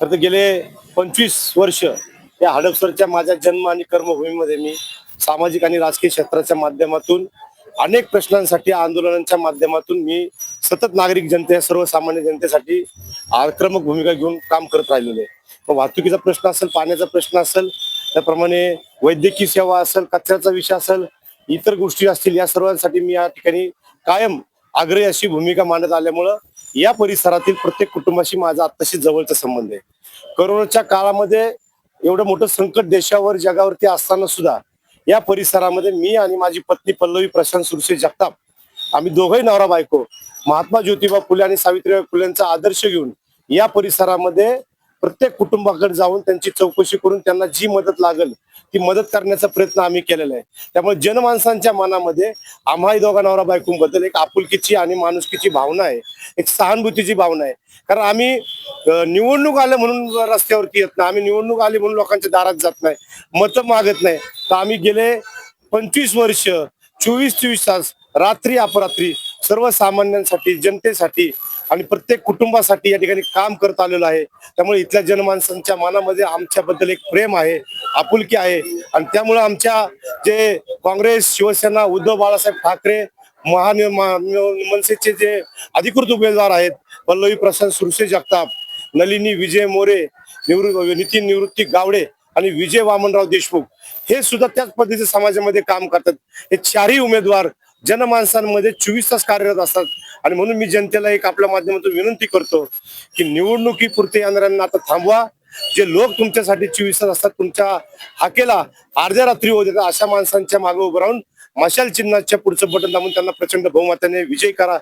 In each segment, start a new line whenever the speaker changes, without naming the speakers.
तर ते गेले पंचवीस वर्ष या हडपसरच्या माझ्या जन्म आणि कर्मभूमीमध्ये मी सामाजिक आणि राजकीय क्षेत्राच्या माध्यमातून अनेक प्रश्नांसाठी आंदोलनांच्या माध्यमातून मी सतत नागरिक जनते सर्वसामान्य जनतेसाठी आक्रमक भूमिका घेऊन काम करत राहिलेलो आहे. वाहतुकीचा प्रश्न असेल पाण्याचा प्रश्न असेल त्याप्रमाणे वैद्यकीय सेवा असेल कचऱ्याचा विषय असेल इतर गोष्टी असतील या सर्वांसाठी मी या ठिकाणी कायम आग्रही अशी भूमिका मांडत आल्यामुळं या परिसरातील प्रत्येक कुटुंबाशी माझा आत्ताशी जवळचा संबंध आहे. करोनाच्या काळामध्ये एवढं मोठं संकट देशावर जगावरती असताना सुद्धा या परिसरामध्ये मी आणि माझी पत्नी पल्लवी प्रशांत सुरसे जगताप आम्ही दोघंही नवरा बायको महात्मा ज्योतिबा फुले आणि सावित्रीबाई फुलेंचा आदर्श घेऊन या परिसरामध्ये प्रत्येक कुटुंबाकडे जाऊन त्यांची चौकशी करून त्यांना जी मदत लागेल ती मदत करण्याचा प्रयत्न आम्ही केलेला आहे. त्यामुळे जनमानसांच्या मनामध्ये आम्हा दोघा नवरा बायकोंबद्दल एक आपुलकीची आणि माणुसकीची भावना आहे एक सहानुभूतीची भावना आहे. कारण आम्ही निवडणूक आलं म्हणून रस्त्यावरती येत नाही आम्ही निवडणूक आली म्हणून लोकांच्या दारात जात नाही मतं मागत नाही. तर आम्ही गेले पंचवीस वर्ष चोवीस चोवीस तास रात्री अपरात्री सर्वसामान्यांसाठी जनतेसाठी आणि प्रत्येक कुटुंबासाठी या ठिकाणी काम करत आलेलो आहे. त्यामुळे इथल्या जनमानसांच्या मनामध्ये आमच्याबद्दल एक प्रेम आहे आपुलकी आहे. आणि त्यामुळे आमच्या जे काँग्रेस शिवसेना उद्धव बाळासाहेब ठाकरे महान मनसेचे जे अधिकृत उमेदवार आहेत पल्लवी प्रशांत सुरसे जगताप नलिनी विजय मोरे निवृ नितीन निवृत्ती गावडे आणि विजय वामनराव देशमुख हे सुद्धा त्याच पद्धतीचे समाजामध्ये काम करतात. हे चारही उमेदवार जनमानसांमध्ये चोवीस तास कार्यरत असतात. आणि म्हणून मी जनतेला एक आपल्या माध्यमातून विनंती करतो की निवडणुकीपुरते येणाऱ्यांना आता थांबवा. जे लोक तुमच्यासाठी चोवीस तास असतात तुमच्या हाकेला अर्ध्या रात्री होत येतात अशा माणसांच्या मागे उभं राहून मशाल चिन्हाच्या पुढचं बटन दाबून त्यांना प्रचंड बहुमताने विजय करा.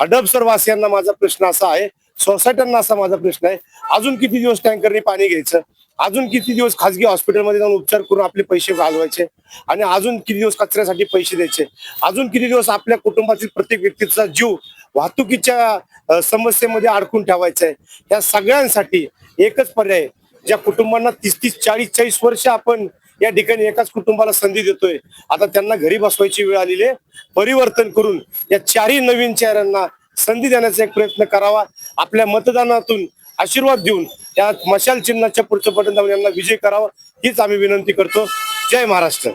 हडपसरवासियांना माझा प्रश्न असा आहे सोसायट्यांना असा माझा प्रश्न आहे. अजून किती दिवस टँकरने पाणी घ्यायचं? अजून किती दिवस खासगी हॉस्पिटलमध्ये जाऊन उपचार करून आपले पैसे घालवायचे? आणि अजून किती दिवस कचऱ्यासाठी पैसे द्यायचे? अजून किती दिवस आपल्या कुटुंबातील प्रत्येक व्यक्तीचा जीव वाहतुकीच्या समस्येमध्ये अडकून ठेवायचा आहे? या सगळ्यांसाठी एकच पर्याय ज्या कुटुंबांना तीस तीस चाळीस चाळीस वर्ष आपण या ठिकाणी एकाच कुटुंबाला संधी देतोय. आता त्यांना घरी बसवायची वेळ आलेली आहे. परिवर्तन करून या चारही नवीन चेहऱ्यांना संधी देण्याचा एक प्रयत्न करावा. आपल्या मतदानातून आशीर्वाद देऊन या मशाल चिन्हाच्या पुढचं बटन यांना विजय करावा हीच आम्ही विनंती करतो. जय महाराष्ट्र.